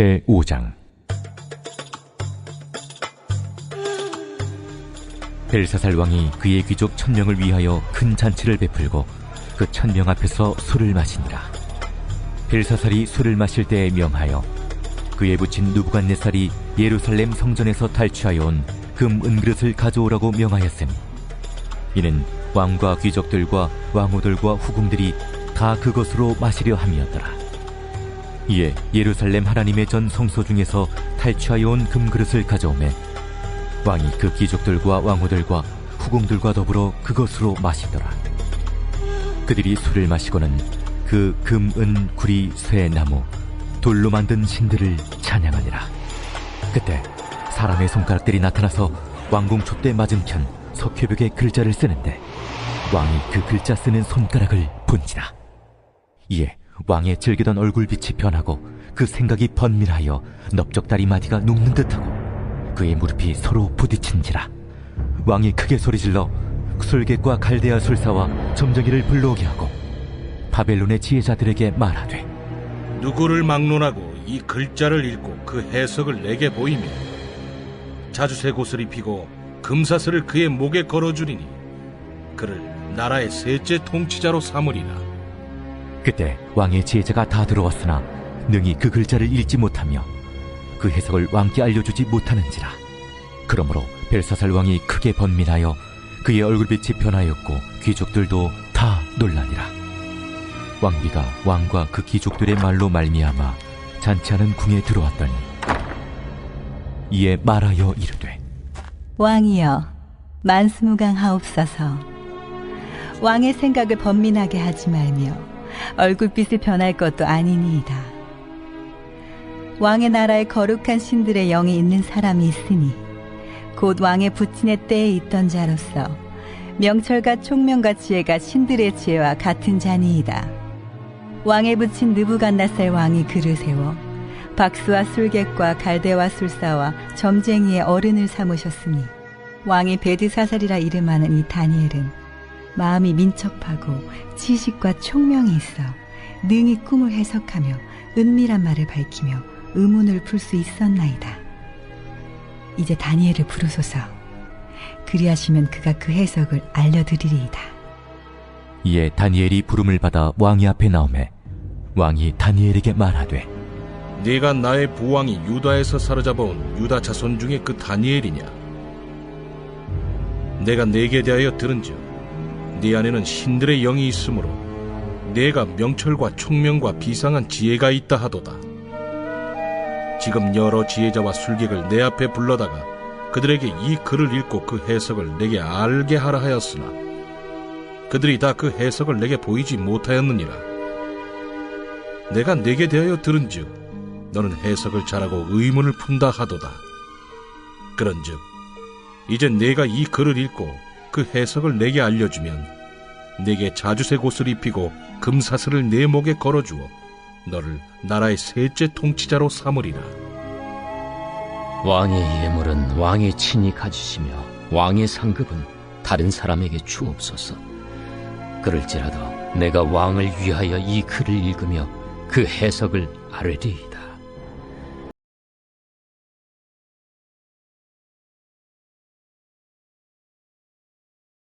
제5장 벨사살 왕이 그의 귀족 천명을 위하여 큰 잔치를 베풀고 그 천명 앞에서 술을 마시니라. 벨사살이 술을 마실 때에 명하여 그의 부친 누부갓네살이 예루살렘 성전에서 탈취하여 온 금 은그릇을 가져오라고 명하였으니 이는 왕과 귀족들과 왕후들과 후궁들이 다 그것으로 마시려 함이었더라. 이에 예루살렘 하나님의 전 성소 중에서 탈취하여 온 금그릇을 가져오매 왕이 그 귀족들과 왕후들과 후궁들과 더불어 그것으로 마시더라. 그들이 술을 마시고는 그 금, 은, 구리, 쇠, 나무, 돌로 만든 신들을 찬양하니라. 그때 사람의 손가락들이 나타나서 왕궁 촛대 맞은편 석회벽에 글자를 쓰는데 왕이 그 글자 쓰는 손가락을 본지라. 이에 왕의 즐기던 얼굴빛이 변하고 그 생각이 번밀하여 넓적다리 마디가 녹는 듯하고 그의 무릎이 서로 부딪힌지라 왕이 크게 소리질러 술객과 갈대아 술사와 점정이를 불러오게 하고 바벨론의 지혜자들에게 말하되 누구를 막론하고 이 글자를 읽고 그 해석을 내게 보이며 자주색 옷을 입히고 금사슬을 그의 목에 걸어주리니 그를 나라의 셋째 통치자로 삼으리라 그때 왕의 지혜자가 다 들어왔으나 능히 그 글자를 읽지 못하며 그 해석을 왕께 알려주지 못하는지라. 그러므로 벨사살 왕이 크게 번민하여 그의 얼굴빛이 변하였고 귀족들도 다 놀라니라. 왕비가 왕과 그 귀족들의 말로 말미암아 잔치하는 궁에 들어왔더니 이에 말하여 이르되 왕이여 만스무강하옵소서. 왕의 생각을 번민하게 하지 말며 얼굴빛이 변할 것도 아니니이다. 왕의 나라에 거룩한 신들의 영이 있는 사람이 있으니 곧 왕의 부친의 때에 있던 자로서 명철과 총명과 지혜가 신들의 지혜와 같은 자니이다. 왕의 부친 느부갓나살 왕이 그를 세워 박수와 술객과 갈대와 술사와 점쟁이의 어른을 삼으셨으니 왕이 베드사살이라 이름하는 이 다니엘은 마음이 민첩하고 지식과 총명이 있어 능히 꿈을 해석하며 은밀한 말을 밝히며 의문을 풀 수 있었나이다. 이제 다니엘을 부르소서. 그리하시면 그가 그 해석을 알려드리리이다. 이에 다니엘이 부름을 받아 왕의 앞에 나오매 왕이 다니엘에게 말하되 네가 나의 부왕이 유다에서 사로잡아온 유다 자손 중에 그 다니엘이냐 내가 네게 대하여 들은즉 네 안에는 신들의 영이 있으므로 내가 명철과 총명과 비상한 지혜가 있다 하도다 지금 여러 지혜자와 술객을 내 앞에 불러다가 그들에게 이 글을 읽고 그 해석을 내게 알게 하라 하였으나 그들이 다 그 해석을 내게 보이지 못하였느니라 내가 내게 대하여 들은즉 너는 해석을 잘하고 의문을 푼다 하도다. 그런즉 이제 내가 이 글을 읽고 그 해석을 내게 알려주면 내게 자주색 옷을 입히고 금사슬을 내 목에 걸어주어 너를 나라의 셋째 통치자로 삼으리라. 왕의 예물은 왕의 친히 가지시며 왕의 상급은 다른 사람에게 주옵소서. 그럴지라도 내가 왕을 위하여 이 글을 읽으며 그 해석을 아뢰리이다.